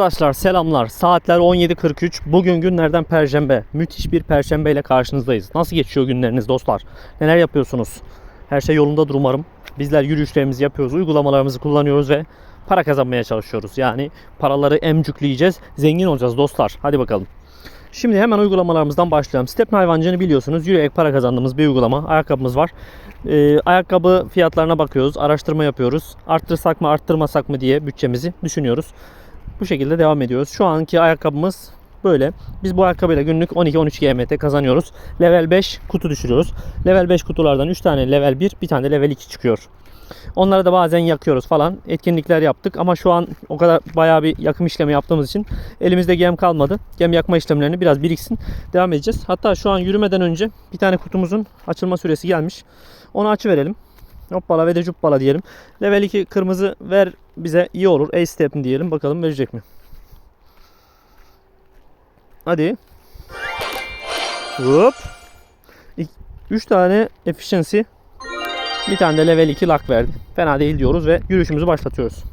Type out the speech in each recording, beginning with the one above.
Arkadaşlar selamlar. Saatler 17.43. Bugün günlerden perşembe. Müthiş bir perşembe ile karşınızdayız. Nasıl geçiyor günleriniz dostlar? Neler yapıyorsunuz? Her şey yolundadır umarım. Bizler yürüyüşlerimizi yapıyoruz, uygulamalarımızı kullanıyoruz ve para kazanmaya çalışıyoruz. Yani paraları emcükleyeceğiz, zengin olacağız dostlar. Hadi bakalım. Şimdi hemen uygulamalarımızdan başlayalım. Step hayvancını biliyorsunuz. Yürüyerek para kazandığımız bir uygulama. Ayakkabımız var. Ee, ayakkabı fiyatlarına bakıyoruz. Araştırma yapıyoruz. Arttırsak mı arttırmasak mı diye bütçemizi düşünüyoruz. Bu şekilde devam ediyoruz. Şu anki ayakkabımız böyle. Biz bu ayakkabıyla günlük 12-13 GMT kazanıyoruz. Level 5 kutu düşürüyoruz. Level 5 kutulardan 3 tane level 1, bir tane level 2 çıkıyor. Onları da bazen yakıyoruz falan. Etkinlikler yaptık ama şu an o kadar bayağı bir yakım işlemi yaptığımız için elimizde gem kalmadı. Gem yakma işlemlerini biraz biriksin. Devam edeceğiz. Hatta şu an yürümeden önce bir tane kutumuzun açılma süresi gelmiş. Onu açı verelim. Hoppala ve de cuppala diyelim. Level 2 kırmızı ver bize iyi olur. A step diyelim. Bakalım verecek mi? Hadi. Hop. 3 tane efficiency. Bir tane de level 2 luck verdi. Fena değil diyoruz ve yürüyüşümüzü başlatıyoruz.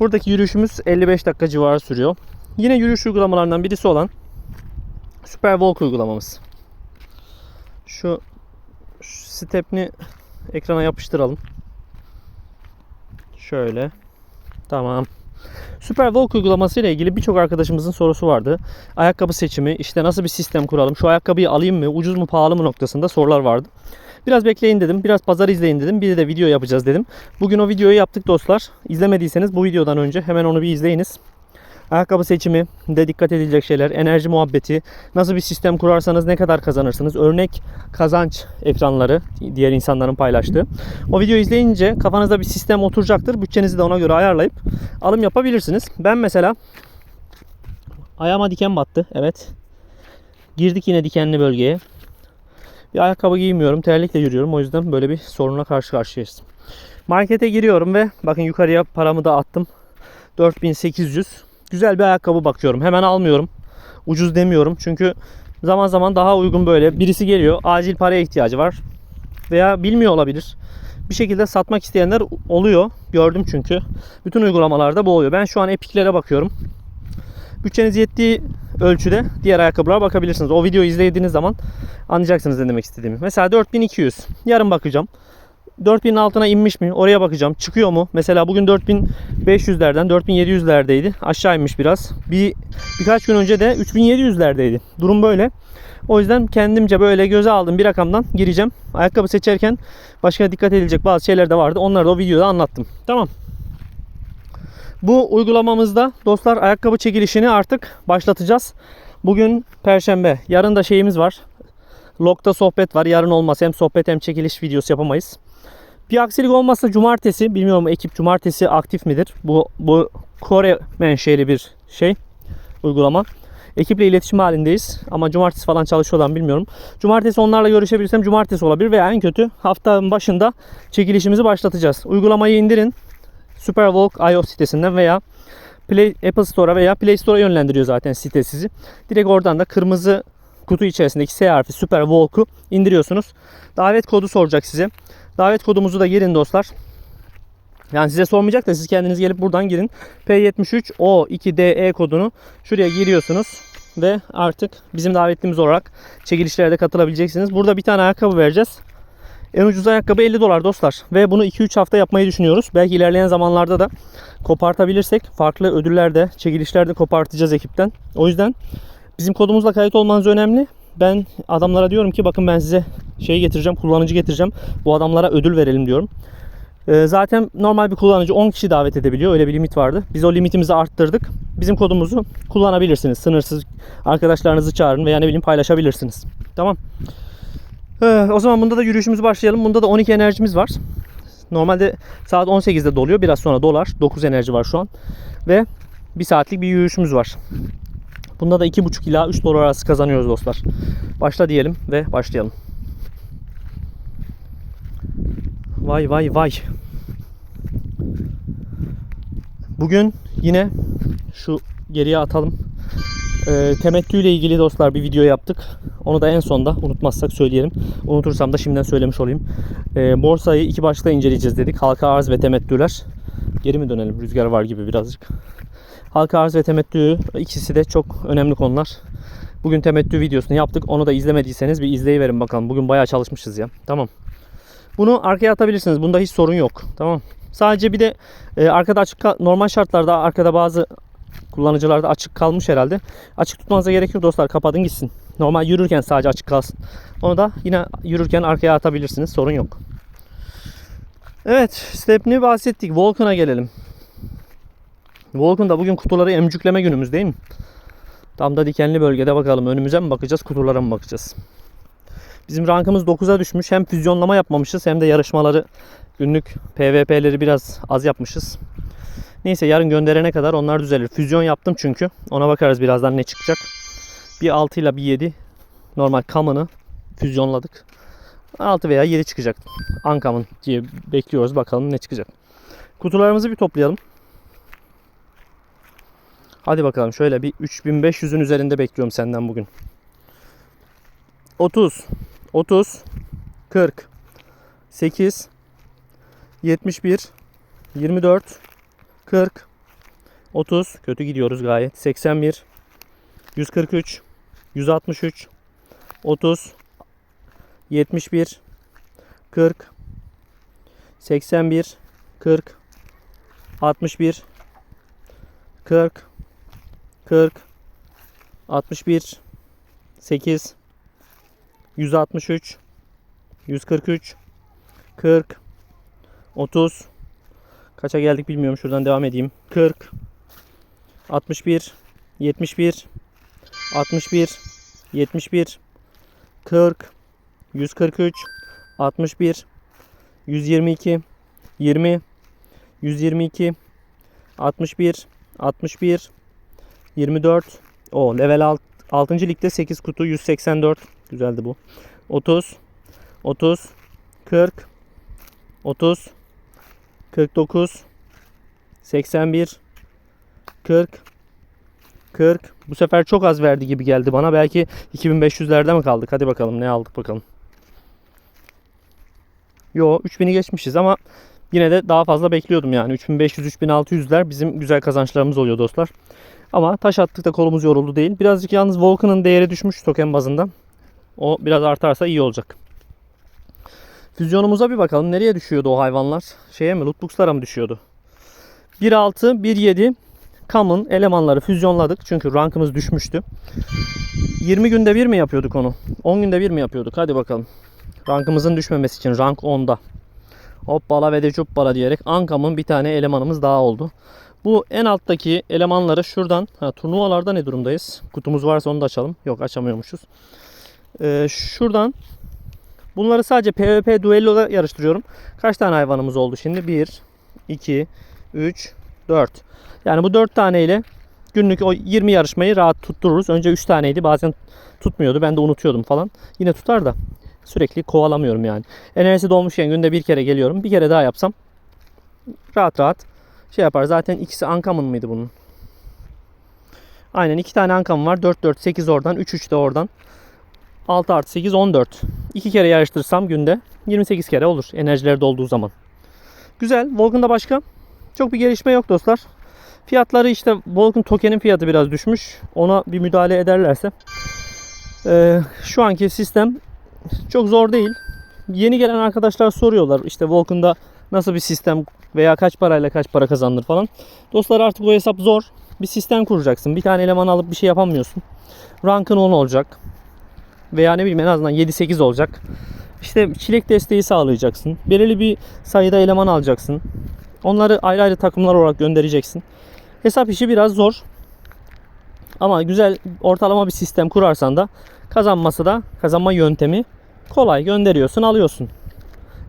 Buradaki yürüyüşümüz 55 dakika civarı sürüyor. Yine yürüyüş uygulamalarından birisi olan Super Walk uygulamamız. Şu stepni ekrana yapıştıralım. Şöyle. Tamam. Super Walk uygulaması ile ilgili birçok arkadaşımızın sorusu vardı. Ayakkabı seçimi, işte nasıl bir sistem kuralım, şu ayakkabıyı alayım mı, ucuz mu, pahalı mı noktasında sorular vardı. Biraz bekleyin dedim, biraz pazar izleyin dedim, bir de video yapacağız dedim. Bugün o videoyu yaptık dostlar. İzlemediyseniz bu videodan önce hemen onu bir izleyiniz. Ayakkabı seçimi de dikkat edilecek şeyler, enerji muhabbeti, nasıl bir sistem kurarsanız ne kadar kazanırsınız, örnek kazanç ekranları diğer insanların paylaştığı. O videoyu izleyince kafanızda bir sistem oturacaktır. Bütçenizi de ona göre ayarlayıp alım yapabilirsiniz. Ben mesela ayağıma diken battı. Evet. Girdik yine dikenli bölgeye. Bir ayakkabı giymiyorum. Terlikle yürüyorum. O yüzden böyle bir sorunla karşı karşıyayız. Markete giriyorum ve bakın yukarıya paramı da attım. 4800 güzel bir ayakkabı bakıyorum. Hemen almıyorum. Ucuz demiyorum. Çünkü zaman zaman daha uygun böyle. Birisi geliyor. Acil paraya ihtiyacı var. Veya bilmiyor olabilir. Bir şekilde satmak isteyenler oluyor. Gördüm çünkü. Bütün uygulamalarda bu oluyor. Ben şu an Epic'lere bakıyorum. Bütçeniz yettiği ölçüde diğer ayakkabılara bakabilirsiniz. O videoyu izlediğiniz zaman anlayacaksınız ne demek istediğimi. Mesela 4200. Yarın bakacağım. 4000'in altına inmiş mi? Oraya bakacağım. Çıkıyor mu? Mesela bugün 4500'lerden 4700'lerdeydi. Aşağı inmiş biraz. Bir birkaç gün önce de 3700'lerdeydi. Durum böyle. O yüzden kendimce böyle göze aldım bir rakamdan gireceğim. Ayakkabı seçerken başka dikkat edilecek bazı şeyler de vardı. Onları da o videoda anlattım. Tamam. Bu uygulamamızda dostlar ayakkabı çekilişini artık başlatacağız. Bugün perşembe. Yarın da şeyimiz var. Log'da sohbet var. Yarın olmaz. Hem sohbet hem çekiliş videosu yapamayız. Bir aksilik olmazsa cumartesi, bilmiyorum ekip cumartesi aktif midir? Bu bu Kore menşeli bir şey, uygulama. Ekiple iletişim halindeyiz ama cumartesi falan çalışıyorlar bilmiyorum. Cumartesi onlarla görüşebilirsem cumartesi olabilir veya en kötü haftanın başında çekilişimizi başlatacağız. Uygulamayı indirin. Superwalk iOS sitesinden veya Play, Apple Store'a veya Play Store'a yönlendiriyor zaten site sizi. Direkt oradan da kırmızı kutu içerisindeki S harfi Superwalk'u indiriyorsunuz. Davet kodu soracak size. Davet kodumuzu da girin dostlar. Yani size sormayacak da siz kendiniz gelip buradan girin. P73O2DE kodunu şuraya giriyorsunuz ve artık bizim davetlimiz olarak çekilişlere de katılabileceksiniz. Burada bir tane ayakkabı vereceğiz. En ucuz ayakkabı 50 dolar dostlar. Ve bunu 2-3 hafta yapmayı düşünüyoruz. Belki ilerleyen zamanlarda da kopartabilirsek farklı ödüllerde, çekilişlerde kopartacağız ekipten. O yüzden bizim kodumuzla kayıt olmanız önemli. Ben adamlara diyorum ki bakın ben size şey getireceğim, kullanıcı getireceğim. Bu adamlara ödül verelim diyorum. Ee, zaten normal bir kullanıcı 10 kişi davet edebiliyor. Öyle bir limit vardı. Biz o limitimizi arttırdık. Bizim kodumuzu kullanabilirsiniz. Sınırsız arkadaşlarınızı çağırın veya ne bileyim paylaşabilirsiniz. Tamam. Ee, o zaman bunda da yürüyüşümüzü başlayalım. Bunda da 12 enerjimiz var. Normalde saat 18'de doluyor. Biraz sonra dolar. 9 enerji var şu an. Ve bir saatlik bir yürüyüşümüz var. Bunda da 2,5 ila 3 dolar arası kazanıyoruz dostlar. Başla diyelim ve başlayalım. Vay vay vay. Bugün yine şu geriye atalım. E, temettü ile ilgili dostlar bir video yaptık. Onu da en sonda unutmazsak söyleyelim. Unutursam da şimdiden söylemiş olayım. E, borsayı iki başlıkta inceleyeceğiz dedik. Halka arz ve temettüler. Geri mi dönelim? Rüzgar var gibi birazcık. Halka arz ve temettü ikisi de çok önemli konular. Bugün temettü videosunu yaptık. Onu da izlemediyseniz bir izleyiverin bakalım. Bugün bayağı çalışmışız ya. Tamam. Bunu arkaya atabilirsiniz. Bunda hiç sorun yok. Tamam. Sadece bir de e, arkada açık normal şartlarda arkada bazı kullanıcılarda açık kalmış herhalde. Açık tutmanıza gerek yok dostlar. Kapatın gitsin. Normal yürürken sadece açık kalsın. Onu da yine yürürken arkaya atabilirsiniz. Sorun yok. Evet. Stepney bahsettik. Vulcan'a gelelim. Vulcan'da bugün kutuları emcükleme günümüz değil mi? Tam da dikenli bölgede bakalım. Önümüze mi bakacağız, kutulara mı bakacağız? Bizim rankımız 9'a düşmüş. Hem füzyonlama yapmamışız hem de yarışmaları günlük PvP'leri biraz az yapmışız. Neyse yarın gönderene kadar onlar düzelir. Füzyon yaptım çünkü. Ona bakarız birazdan ne çıkacak. Bir 6 ile bir 7 normal kamını füzyonladık. 6 veya 7 çıkacak. Ankamın diye bekliyoruz. Bakalım ne çıkacak. Kutularımızı bir toplayalım. Hadi bakalım şöyle bir 3500'ün üzerinde bekliyorum senden bugün. 30 30 40 8 71 24 40 30 kötü gidiyoruz gayet. 81 143 163 30 71 40 81 40 61 40 40 61 8 163 143 40 30 kaça geldik bilmiyorum şuradan devam edeyim. 40 61 71 61 71 40 143 61 122 20 122 61 61 24 o level 6 6. ligde 8 kutu 184 güzeldi bu. 30 30 40 30 49 81 40 40 bu sefer çok az verdi gibi geldi bana. Belki 2500'lerde mi kaldık? Hadi bakalım ne aldık bakalım. Yo 3000'i geçmişiz ama yine de daha fazla bekliyordum yani 3500-3600'ler bizim güzel kazançlarımız oluyor dostlar. Ama taş attık da kolumuz yoruldu değil. Birazcık yalnız Volkan'ın değeri düşmüş token bazında. O biraz artarsa iyi olacak. Füzyonumuza bir bakalım. Nereye düşüyordu o hayvanlar? Şeye mi? Lootbox'lara mı düşüyordu? 1.6, 1.7 Common elemanları füzyonladık. Çünkü rankımız düşmüştü. 20 günde bir mi yapıyorduk onu? 10 günde bir mi yapıyorduk? Hadi bakalım. Rankımızın düşmemesi için rank 10'da. Hoppala ve de cuppala diyerek Ankam'ın bir tane elemanımız daha oldu. Bu en alttaki elemanları şuradan ha, turnuvalarda ne durumdayız? Kutumuz varsa onu da açalım. Yok açamıyormuşuz. Ee, şuradan bunları sadece PvP duelloda yarıştırıyorum. Kaç tane hayvanımız oldu şimdi? 1, 2, 3, 4. Yani bu 4 taneyle günlük o 20 yarışmayı rahat tuttururuz. Önce 3 taneydi bazen tutmuyordu. Ben de unutuyordum falan. Yine tutar da sürekli kovalamıyorum yani. Enerjisi dolmuşken günde bir kere geliyorum. Bir kere daha yapsam rahat rahat şey yapar. Zaten ikisi Ankam'ın mıydı bunun? Aynen iki tane Ankam var. 4 4 8 oradan, 3 3 de oradan. 6 artı 8 14. İki kere yarıştırsam günde 28 kere olur enerjileri dolduğu zaman. Güzel. Volkan'da başka çok bir gelişme yok dostlar. Fiyatları işte Volkan tokenin fiyatı biraz düşmüş. Ona bir müdahale ederlerse. Ee, şu anki sistem çok zor değil. Yeni gelen arkadaşlar soruyorlar işte Volkan'da nasıl bir sistem veya kaç parayla kaç para kazanılır falan. Dostlar artık bu hesap zor. Bir sistem kuracaksın. Bir tane eleman alıp bir şey yapamıyorsun. Rankın 10 olacak. Veya ne bileyim en azından 7-8 olacak. İşte çilek desteği sağlayacaksın. Belirli bir sayıda eleman alacaksın. Onları ayrı ayrı takımlar olarak göndereceksin. Hesap işi biraz zor. Ama güzel ortalama bir sistem kurarsan da kazanması da kazanma yöntemi kolay. Gönderiyorsun alıyorsun.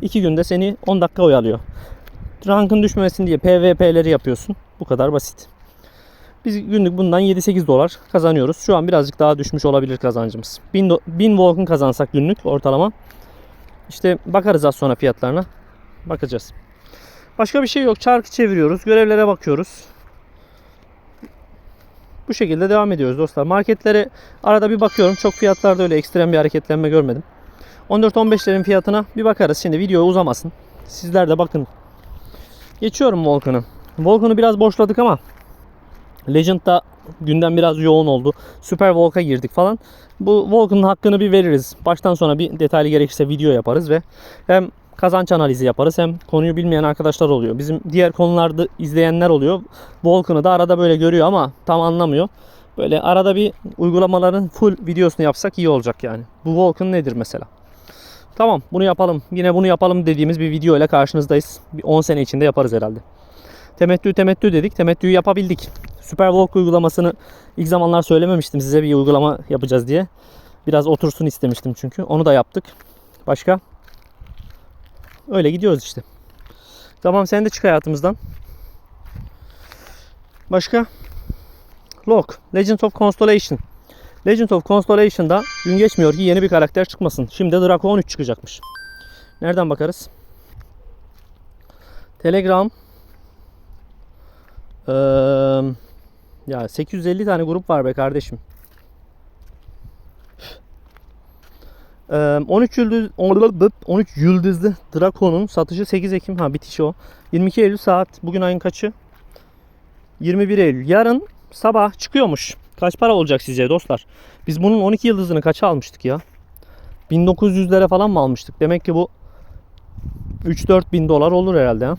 2 günde seni 10 dakika oyalıyor. Rankın düşmemesin diye PvP'leri yapıyorsun. Bu kadar basit. Biz günlük bundan 7-8 dolar kazanıyoruz. Şu an birazcık daha düşmüş olabilir kazancımız. 1000, do- 1000 Vulcan kazansak günlük ortalama. İşte bakarız az sonra fiyatlarına. Bakacağız. Başka bir şey yok. Çarkı çeviriyoruz. Görevlere bakıyoruz. Bu şekilde devam ediyoruz dostlar. Marketlere arada bir bakıyorum. Çok fiyatlarda öyle ekstrem bir hareketlenme görmedim. 14-15'lerin fiyatına bir bakarız. Şimdi video uzamasın. Sizler de bakın. Geçiyorum Volkan'ı. Volkan'ı biraz boşladık ama Legend'da gündem biraz yoğun oldu. Super Volk'a girdik falan. Bu Volkan'ın hakkını bir veririz. Baştan sona bir detaylı gerekirse video yaparız ve hem kazanç analizi yaparız hem konuyu bilmeyen arkadaşlar oluyor. Bizim diğer konularda izleyenler oluyor. Volkan'ı da arada böyle görüyor ama tam anlamıyor. Böyle arada bir uygulamaların full videosunu yapsak iyi olacak yani. Bu Volkan nedir mesela? Tamam bunu yapalım. Yine bunu yapalım dediğimiz bir video ile karşınızdayız. Bir 10 sene içinde yaparız herhalde. Temettü temettü dedik. Temettüyü yapabildik. Superwalk uygulamasını ilk zamanlar söylememiştim size bir uygulama yapacağız diye. Biraz otursun istemiştim çünkü. Onu da yaptık. Başka? Öyle gidiyoruz işte. Tamam sen de çık hayatımızdan. Başka? Log. Legend of Constellation. Legend of Constellation'da gün geçmiyor ki yeni bir karakter çıkmasın. Şimdi Draco 13 çıkacakmış. Nereden bakarız? Telegram. Ee, ya 850 tane grup var be kardeşim. Ee, 13 yıldız 13 yıldızlı Draco'nun satışı 8 Ekim ha bitişi o. 22 Eylül saat bugün ayın kaçı? 21 Eylül. Yarın sabah çıkıyormuş. Kaç para olacak sizce dostlar? Biz bunun 12 yıldızını kaça almıştık ya? 1900'lere falan mı almıştık? Demek ki bu 3-4 bin dolar olur herhalde ha.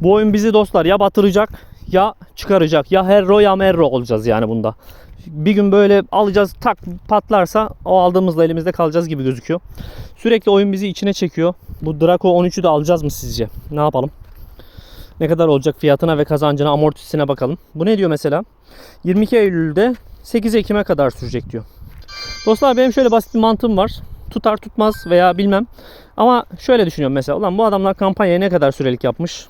Bu oyun bizi dostlar ya batıracak ya çıkaracak. Ya herro ya merro olacağız yani bunda. Bir gün böyle alacağız tak patlarsa o aldığımızla elimizde kalacağız gibi gözüküyor. Sürekli oyun bizi içine çekiyor. Bu Draco 13'ü de alacağız mı sizce? Ne yapalım? Ne kadar olacak fiyatına ve kazancına, amortisine bakalım. Bu ne diyor mesela? 22 Eylül'de 8 Ekim'e kadar sürecek diyor. Dostlar benim şöyle basit bir mantığım var. Tutar tutmaz veya bilmem. Ama şöyle düşünüyorum mesela. Ulan bu adamlar kampanyayı ne kadar sürelik yapmış?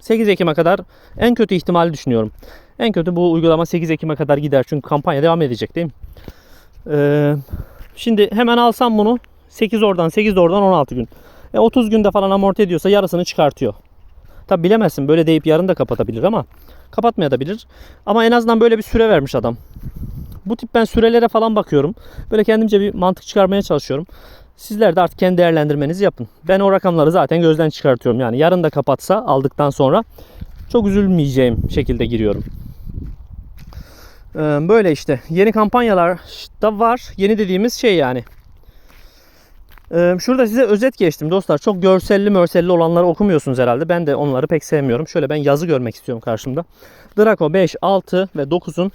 8 Ekim'e kadar en kötü ihtimali düşünüyorum. En kötü bu uygulama 8 Ekim'e kadar gider. Çünkü kampanya devam edecek değil mi? Ee, şimdi hemen alsam bunu 8 oradan 8 de oradan 16 gün. E 30 günde falan amorti ediyorsa yarısını çıkartıyor. Tabi bilemezsin böyle deyip yarın da kapatabilir ama kapatmayabilir. Ama en azından böyle bir süre vermiş adam. Bu tip ben sürelere falan bakıyorum. Böyle kendimce bir mantık çıkarmaya çalışıyorum. Sizler de artık kendi değerlendirmenizi yapın. Ben o rakamları zaten gözden çıkartıyorum. Yani yarın da kapatsa aldıktan sonra çok üzülmeyeceğim şekilde giriyorum. Ee, Böyle işte. Yeni kampanyalar da var. Yeni dediğimiz şey yani. Şurada size özet geçtim dostlar. Çok görselli mörselli olanları okumuyorsunuz herhalde. Ben de onları pek sevmiyorum. Şöyle ben yazı görmek istiyorum karşımda. Draco 5, 6 ve 9'un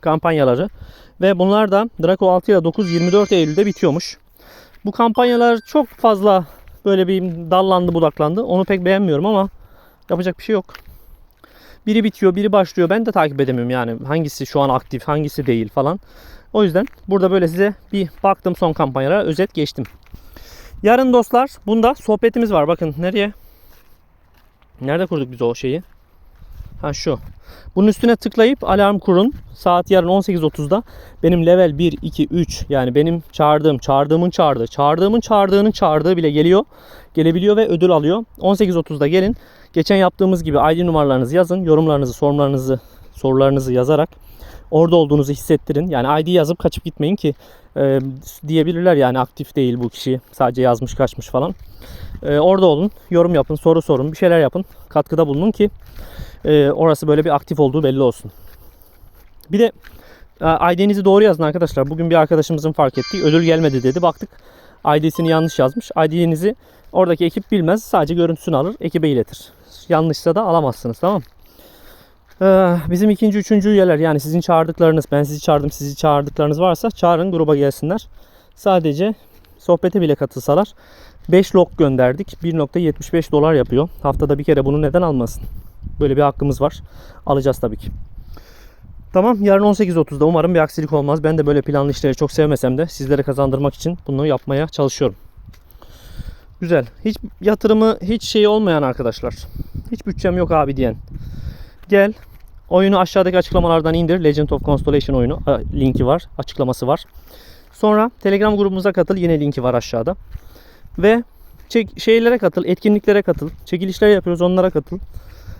kampanyaları. Ve bunlar da Draco 6 ile 9 24 Eylül'de bitiyormuş. Bu kampanyalar çok fazla böyle bir dallandı budaklandı. Onu pek beğenmiyorum ama yapacak bir şey yok. Biri bitiyor, biri başlıyor. Ben de takip edemiyorum yani hangisi şu an aktif, hangisi değil falan. O yüzden burada böyle size bir baktım son kampanyalara özet geçtim. Yarın dostlar bunda sohbetimiz var. Bakın nereye? Nerede kurduk biz o şeyi? Ha şu. Bunun üstüne tıklayıp alarm kurun. Saat yarın 18.30'da benim level 1, 2, 3 yani benim çağırdığım, çağırdığımın çağırdığı, çağırdığımın çağırdığının çağırdığı bile geliyor. Gelebiliyor ve ödül alıyor. 18.30'da gelin. Geçen yaptığımız gibi ID numaralarınızı yazın. Yorumlarınızı, sorularınızı, sorularınızı yazarak orada olduğunuzu hissettirin. Yani ID yazıp kaçıp gitmeyin ki e, diyebilirler yani aktif değil bu kişi. Sadece yazmış kaçmış falan. E, orada olun. Yorum yapın, soru sorun, bir şeyler yapın. Katkıda bulunun ki e, orası böyle bir aktif olduğu belli olsun. Bir de e, ID'nizi doğru yazın arkadaşlar. Bugün bir arkadaşımızın fark ettiği ödül gelmedi dedi. Baktık ID'sini yanlış yazmış. ID'nizi oradaki ekip bilmez. Sadece görüntüsünü alır. Ekibe iletir. Yanlışsa da alamazsınız tamam mı? Ee, bizim ikinci, üçüncü üyeler yani sizin çağırdıklarınız, ben sizi çağırdım, sizi çağırdıklarınız varsa çağırın gruba gelsinler. Sadece sohbete bile katılsalar 5 log gönderdik. 1.75 dolar yapıyor. Haftada bir kere bunu neden almasın? Böyle bir hakkımız var. Alacağız tabii ki. Tamam yarın 18.30'da umarım bir aksilik olmaz. Ben de böyle planlı işleri çok sevmesem de sizlere kazandırmak için bunu yapmaya çalışıyorum. Güzel. Hiç yatırımı hiç şey olmayan arkadaşlar. Hiç bütçem yok abi diyen. Gel oyunu aşağıdaki açıklamalardan indir. Legend of Constellation oyunu linki var. Açıklaması var. Sonra Telegram grubumuza katıl. Yine linki var aşağıda. Ve çek, şeylere katıl. Etkinliklere katıl. Çekilişler yapıyoruz. Onlara katıl.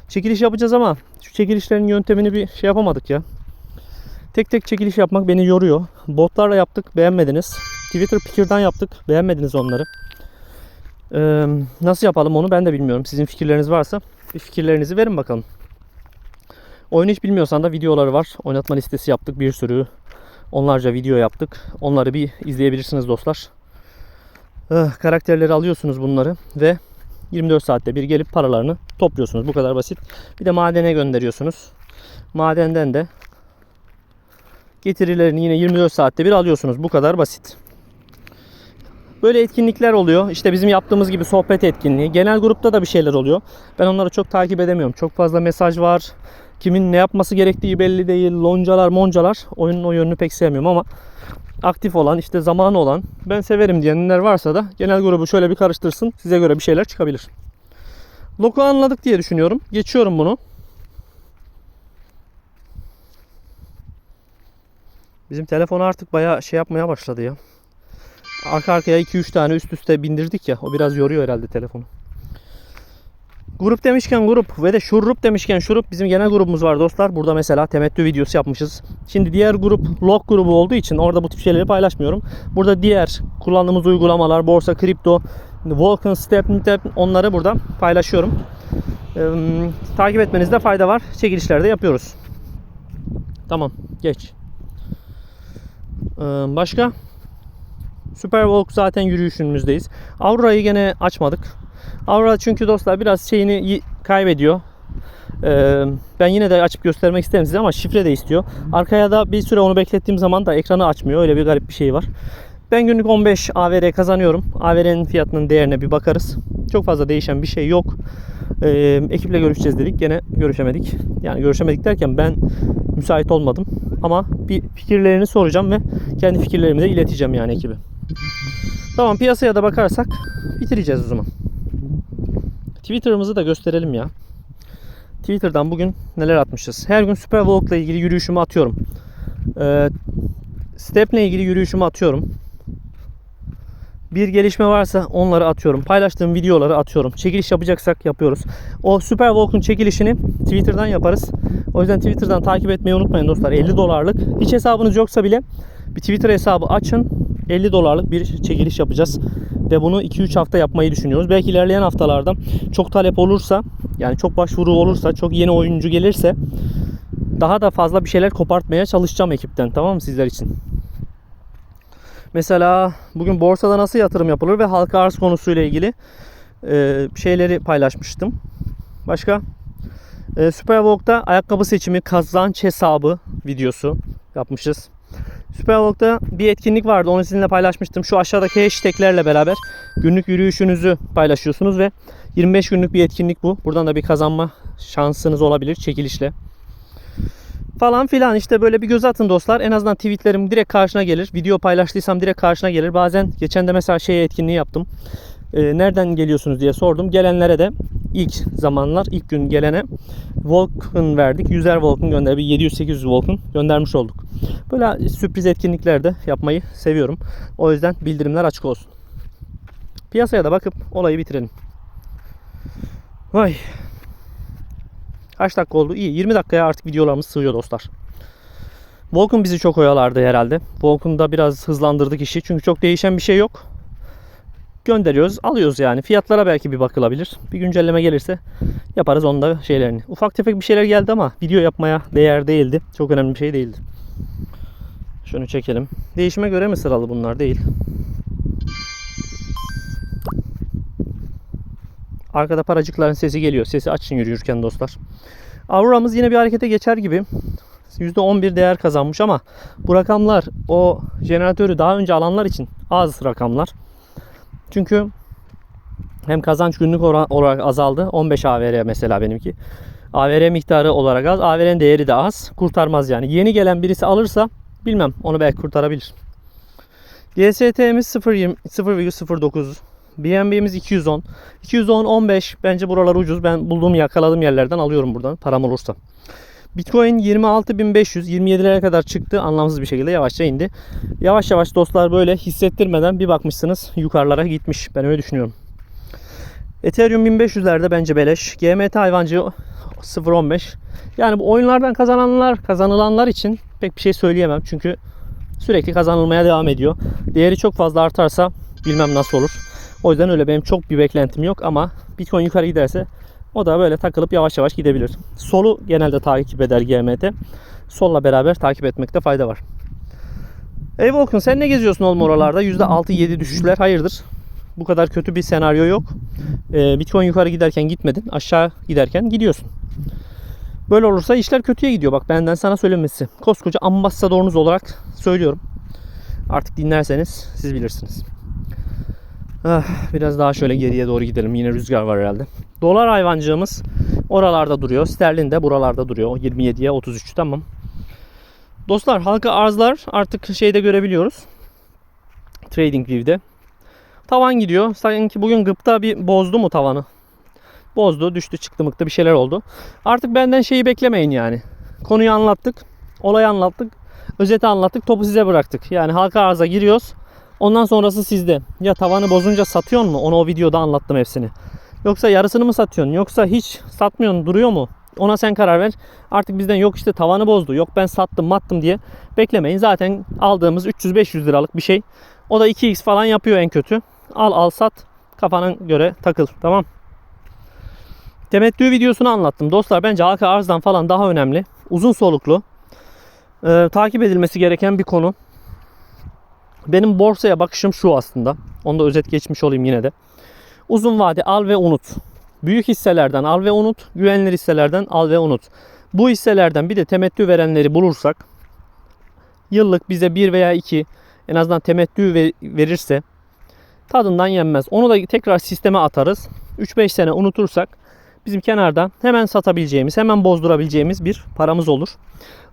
Çekiliş yapacağız ama şu çekilişlerin yöntemini bir şey yapamadık ya. Tek tek çekiliş yapmak beni yoruyor. Botlarla yaptık. Beğenmediniz. Twitter Picker'dan yaptık. Beğenmediniz onları. Ee, nasıl yapalım onu ben de bilmiyorum. Sizin fikirleriniz varsa Bir fikirlerinizi verin bakalım. Oyunu hiç bilmiyorsan da videoları var. Oynatma listesi yaptık bir sürü. Onlarca video yaptık. Onları bir izleyebilirsiniz dostlar. Eh, karakterleri alıyorsunuz bunları ve 24 saatte bir gelip paralarını topluyorsunuz. Bu kadar basit. Bir de madene gönderiyorsunuz. Madenden de getirilerini yine 24 saatte bir alıyorsunuz. Bu kadar basit. Böyle etkinlikler oluyor. İşte bizim yaptığımız gibi sohbet etkinliği. Genel grupta da bir şeyler oluyor. Ben onları çok takip edemiyorum. Çok fazla mesaj var. Kimin ne yapması gerektiği belli değil. Loncalar, moncalar. Oyunun o yönünü pek sevmiyorum ama aktif olan, işte zamanı olan, ben severim diyenler varsa da genel grubu şöyle bir karıştırsın. Size göre bir şeyler çıkabilir. Loku anladık diye düşünüyorum. Geçiyorum bunu. Bizim telefon artık bayağı şey yapmaya başladı ya. Arka arkaya 2-3 tane üst üste bindirdik ya. O biraz yoruyor herhalde telefonu. Grup demişken grup ve de şurup demişken şurup bizim genel grubumuz var dostlar. Burada mesela temettü videosu yapmışız. Şimdi diğer grup log grubu olduğu için orada bu tip şeyleri paylaşmıyorum. Burada diğer kullandığımız uygulamalar, borsa, kripto, Vulcan, Step, Step onları burada paylaşıyorum. Ee, takip etmenizde fayda var. Çekilişler de yapıyoruz. Tamam geç. Ee, başka? Superwalk zaten yürüyüşümüzdeyiz. Aurora'yı gene açmadık. Aurora çünkü dostlar biraz şeyini yi- kaybediyor. Ee, ben yine de açıp göstermek isterim size ama şifre de istiyor. Arkaya da bir süre onu beklettiğim zaman da ekranı açmıyor. Öyle bir garip bir şey var. Ben günlük 15 AVR kazanıyorum. AVR'nin fiyatının değerine bir bakarız. Çok fazla değişen bir şey yok. Ee, ekiple görüşeceğiz dedik. Gene görüşemedik. Yani görüşemedik derken ben müsait olmadım. Ama bir fikirlerini soracağım ve kendi fikirlerimi de ileteceğim yani ekibe. Tamam piyasaya da bakarsak bitireceğiz o zaman. Twitter'ımızı da gösterelim ya. Twitter'dan bugün neler atmışız. Her gün Superwalk ile ilgili yürüyüşümü atıyorum. Ee, Step'le ilgili yürüyüşümü atıyorum. Bir gelişme varsa onları atıyorum. Paylaştığım videoları atıyorum. Çekiliş yapacaksak yapıyoruz. O Superwalk'un çekilişini Twitter'dan yaparız. O yüzden Twitter'dan takip etmeyi unutmayın dostlar. 50 dolarlık. Hiç hesabınız yoksa bile bir Twitter hesabı açın. 50 dolarlık bir çekiliş yapacağız. Ve bunu 2-3 hafta yapmayı düşünüyoruz. Belki ilerleyen haftalarda çok talep olursa, yani çok başvuru olursa, çok yeni oyuncu gelirse daha da fazla bir şeyler kopartmaya çalışacağım ekipten. Tamam mı sizler için? Mesela bugün borsada nasıl yatırım yapılır ve halka arz konusuyla ilgili e, şeyleri paylaşmıştım. Başka? E, Superwalk'ta ayakkabı seçimi kazanç hesabı videosu yapmışız. Superwalk'ta bir etkinlik vardı. Onu sizinle paylaşmıştım. Şu aşağıdaki hashtaglerle beraber günlük yürüyüşünüzü paylaşıyorsunuz ve 25 günlük bir etkinlik bu. Buradan da bir kazanma şansınız olabilir çekilişle. Falan filan işte böyle bir göz atın dostlar. En azından tweetlerim direkt karşına gelir. Video paylaştıysam direkt karşına gelir. Bazen geçen de mesela şey etkinliği yaptım. Ee, nereden geliyorsunuz diye sordum. Gelenlere de ilk zamanlar ilk gün gelene Vulcan verdik. 100'er Vulcan gönderdik. 700-800 Vulcan göndermiş olduk. Böyle sürpriz etkinlikler de yapmayı seviyorum. O yüzden bildirimler açık olsun. Piyasaya da bakıp olayı bitirelim. Vay. Kaç dakika oldu? İyi. 20 dakikaya artık videolarımız sığıyor dostlar. Vulcan bizi çok oyalardı herhalde. Vulcan'da biraz hızlandırdık işi. Çünkü çok değişen bir şey yok. Gönderiyoruz, alıyoruz yani. Fiyatlara belki bir bakılabilir. Bir güncelleme gelirse yaparız onda şeylerini. Ufak tefek bir şeyler geldi ama video yapmaya değer değildi. Çok önemli bir şey değildi. Şunu çekelim. Değişime göre mi sıralı bunlar? Değil. Arkada paracıkların sesi geliyor. Sesi açın yürürken dostlar. Aurora'mız yine bir harekete geçer gibi. %11 değer kazanmış ama bu rakamlar o jeneratörü daha önce alanlar için az rakamlar. Çünkü hem kazanç günlük olarak azaldı. 15 AVR mesela benimki. AVR miktarı olarak az. AVR'nin değeri de az. Kurtarmaz yani. Yeni gelen birisi alırsa bilmem onu belki kurtarabilir. GST'miz 0.20 0,09 BNB'miz 210. 210 15 bence buralar ucuz. Ben bulduğum yakaladığım yerlerden alıyorum buradan param olursa. Bitcoin 26.500 27'lere kadar çıktı. Anlamsız bir şekilde yavaşça indi. Yavaş yavaş dostlar böyle hissettirmeden bir bakmışsınız yukarılara gitmiş. Ben öyle düşünüyorum. Ethereum 1500'lerde bence beleş. GMT hayvancı 0.15. Yani bu oyunlardan kazananlar, kazanılanlar için pek bir şey söyleyemem. Çünkü sürekli kazanılmaya devam ediyor. Değeri çok fazla artarsa bilmem nasıl olur. O yüzden öyle benim çok bir beklentim yok ama Bitcoin yukarı giderse O da böyle takılıp yavaş yavaş gidebilir. Solu genelde takip eder GMT. Solla beraber takip etmekte fayda var. Ey Volkan sen ne geziyorsun oğlum oralarda? %6-7 düşüşler hayırdır? Bu kadar kötü bir senaryo yok. Ee, Bitcoin yukarı giderken gitmedin. Aşağı giderken gidiyorsun. Böyle olursa işler kötüye gidiyor. Bak benden sana söylemesi. Koskoca ambasadorunuz olarak söylüyorum. Artık dinlerseniz siz bilirsiniz. Ah, biraz daha şöyle geriye doğru gidelim. Yine rüzgar var herhalde. Dolar hayvancığımız oralarda duruyor. Sterlin de buralarda duruyor. O 27'ye 33 tamam. Dostlar halka arzlar artık şeyde görebiliyoruz. TradingView'de. Tavan gidiyor. Sanki bugün gıpta bir bozdu mu tavanı? Bozdu, düştü, çıktı mıktı bir şeyler oldu. Artık benden şeyi beklemeyin yani. Konuyu anlattık. Olayı anlattık. Özeti anlattık. Topu size bıraktık. Yani halka arıza giriyoruz. Ondan sonrası sizde. Ya tavanı bozunca satıyor mu? Onu o videoda anlattım hepsini. Yoksa yarısını mı satıyorsun? Yoksa hiç satmıyorsun duruyor mu? Ona sen karar ver. Artık bizden yok işte tavanı bozdu. Yok ben sattım mattım diye beklemeyin. Zaten aldığımız 300-500 liralık bir şey. O da 2x falan yapıyor en kötü. Al al sat. Kafana göre takıl. Tamam. Temettü videosunu anlattım. Dostlar bence halka arzdan falan daha önemli. Uzun soluklu. Ee, takip edilmesi gereken bir konu. Benim borsaya bakışım şu aslında. Onu da özet geçmiş olayım yine de. Uzun vade al ve unut. Büyük hisselerden al ve unut. Güvenilir hisselerden al ve unut. Bu hisselerden bir de temettü verenleri bulursak yıllık bize 1 veya 2 en azından temettü ve- verirse tadından yenmez. Onu da tekrar sisteme atarız. 3-5 sene unutursak bizim kenarda hemen satabileceğimiz, hemen bozdurabileceğimiz bir paramız olur.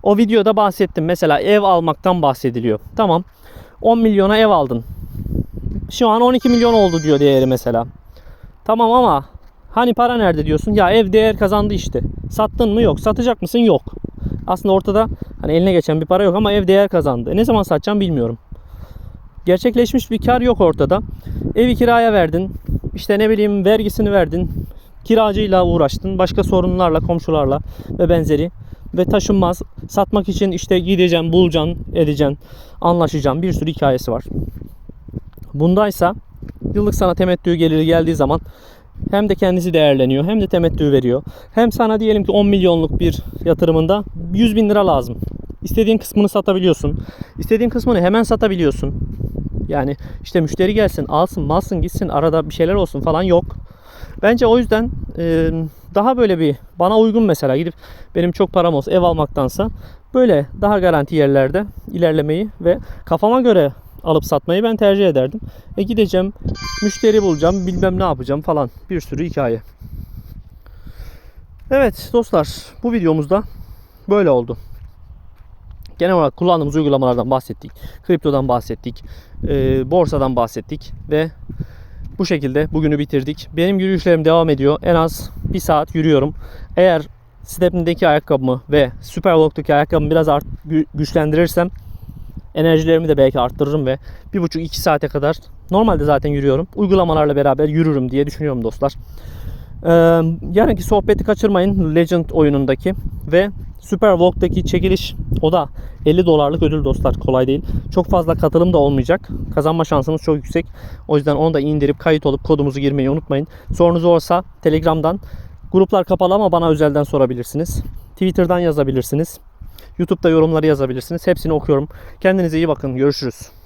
O videoda bahsettim. Mesela ev almaktan bahsediliyor. Tamam. 10 milyona ev aldın. Şu an 12 milyon oldu diyor değeri mesela. Tamam ama hani para nerede diyorsun? Ya ev değer kazandı işte. Sattın mı? Yok. Satacak mısın? Yok. Aslında ortada hani eline geçen bir para yok ama ev değer kazandı. E ne zaman satacağım bilmiyorum. Gerçekleşmiş bir kar yok ortada. Evi kiraya verdin. İşte ne bileyim vergisini verdin. Kiracıyla uğraştın. Başka sorunlarla, komşularla ve benzeri. Ve taşınmaz. Satmak için işte gideceğim, bulacaksın, edeceksin, anlaşacağım. Bir sürü hikayesi var. Bundaysa yıllık sana temettü geliri geldiği zaman hem de kendisi değerleniyor hem de temettü veriyor. Hem sana diyelim ki 10 milyonluk bir yatırımında 100 bin lira lazım. İstediğin kısmını satabiliyorsun. İstediğin kısmını hemen satabiliyorsun. Yani işte müşteri gelsin, alsın, malsın, gitsin, arada bir şeyler olsun falan yok. Bence o yüzden e, daha böyle bir bana uygun mesela gidip benim çok param olsa ev almaktansa böyle daha garanti yerlerde ilerlemeyi ve kafama göre alıp satmayı ben tercih ederdim. E gideceğim, müşteri bulacağım, bilmem ne yapacağım falan bir sürü hikaye. Evet dostlar bu videomuzda böyle oldu. Genel olarak kullandığımız uygulamalardan bahsettik. Kriptodan bahsettik. e, borsadan bahsettik. Ve bu şekilde bugünü bitirdik. Benim yürüyüşlerim devam ediyor. En az bir saat yürüyorum. Eğer Stepney'deki ayakkabımı ve Superwalk'taki ayakkabımı biraz art, gü- güçlendirirsem enerjilerimi de belki arttırırım ve 1,5-2 saate kadar normalde zaten yürüyorum. Uygulamalarla beraber yürürüm diye düşünüyorum dostlar. Ee, yarınki sohbeti kaçırmayın Legend oyunundaki ve Super Walk'taki çekiliş o da 50 dolarlık ödül dostlar kolay değil. Çok fazla katılım da olmayacak. Kazanma şansınız çok yüksek. O yüzden onu da indirip kayıt olup kodumuzu girmeyi unutmayın. Sorunuz olursa Telegram'dan gruplar kapalı ama bana özelden sorabilirsiniz. Twitter'dan yazabilirsiniz. YouTube'da yorumları yazabilirsiniz. Hepsini okuyorum. Kendinize iyi bakın. Görüşürüz.